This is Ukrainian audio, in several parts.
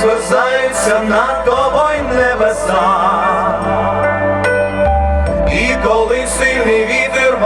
якщо над тобою небеса, і коли сильний вітер в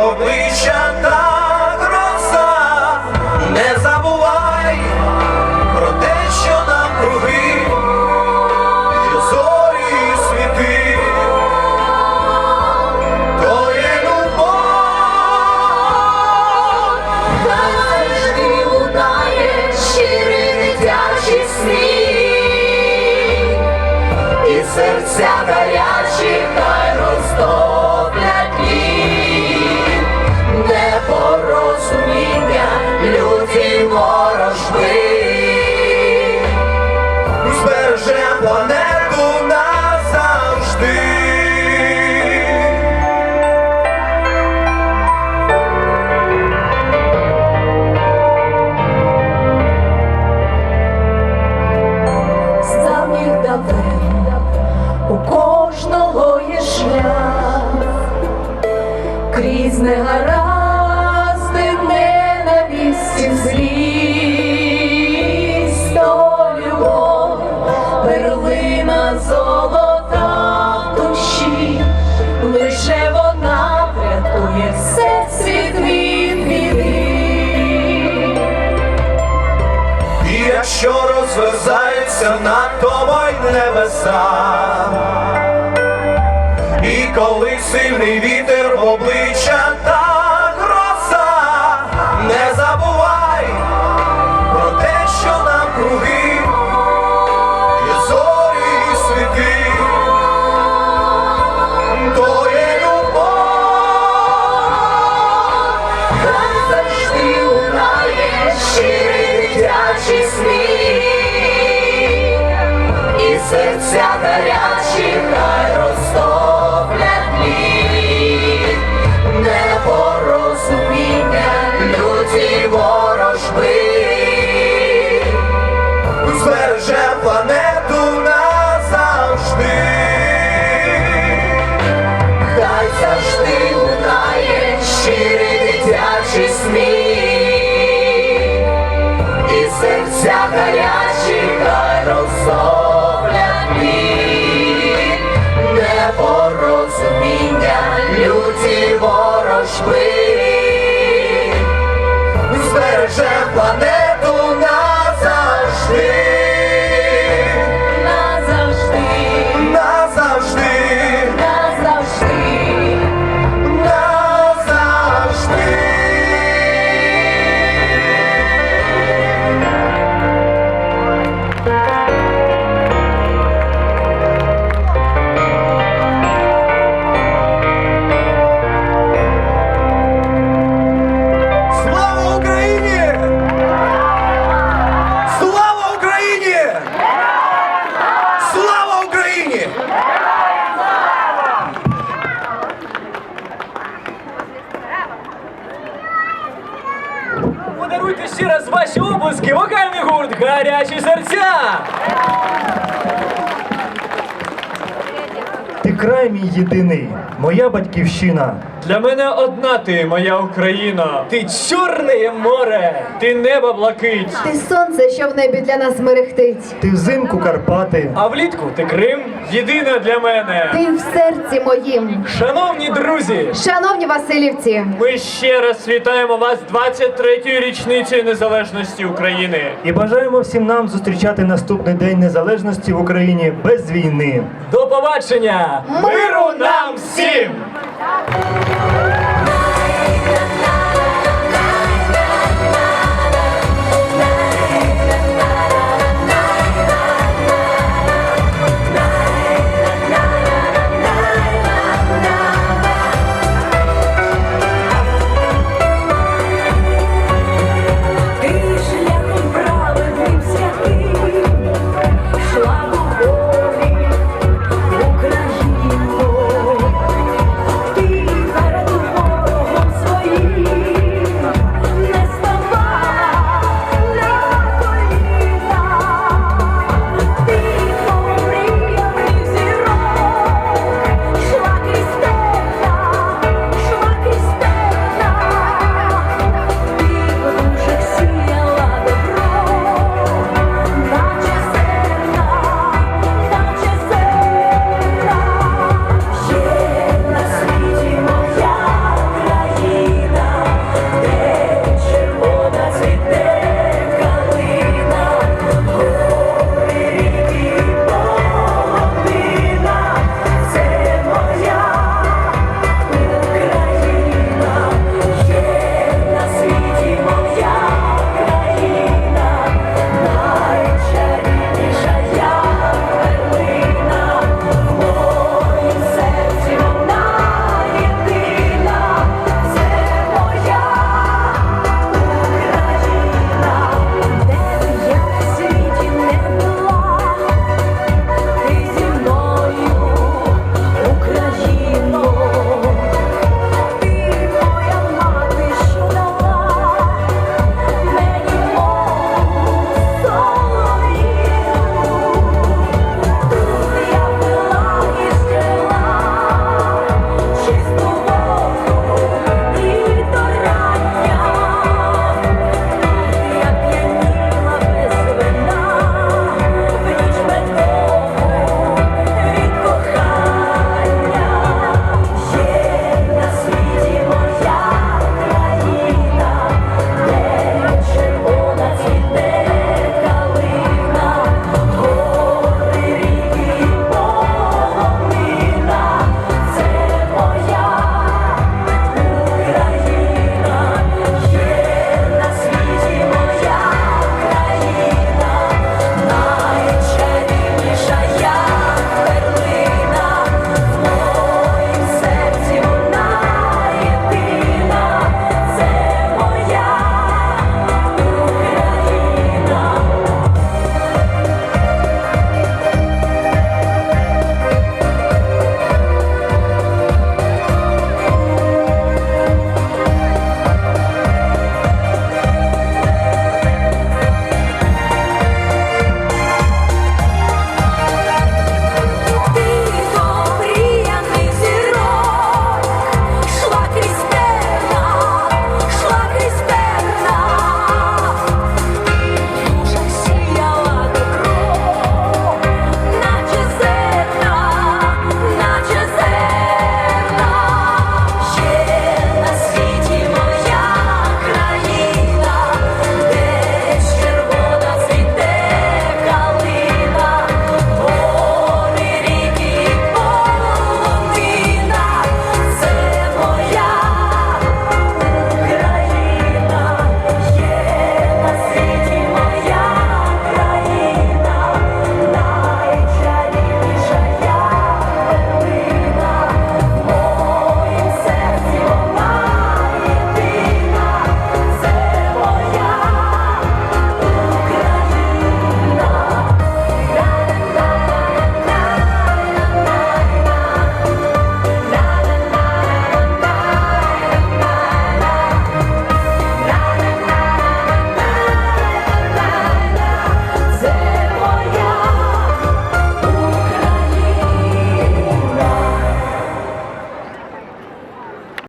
серця гарячі хай розтоплять лід, непорозуміння, ворожби. збереже планету небеса, і коли сильний вітер в обличчя та гроза, не забувай про те, що нам круги, є зорі і світи, то є любов. Хай завжди лунає щирий дитячий сміх, серця гарячі хай розтоплять лід, непорозуміння, люті ворожби. збереже планету назавжди. Хай завжди лунає щирий дитячий сміх, і серця гарячі збереже ще раз ваші обласки, вокальний гурт Гарячі серця! Ти край мій єдиний, моя батьківщина. Для мене одна ти, моя Україна. Ти чорне море, ти небо блакить. Ти сонце, що в небі для нас мерехтить. Ти взимку Карпати. А влітку ти Крим єдина для мене. Ти в серці моїм. Шановні друзі, Шановні Васильівці, ми ще раз вітаємо вас 23-ю річницею незалежності України. І бажаємо всім нам зустрічати наступний день незалежності в Україні без війни. До побачення! Миру нам всім! Thank you.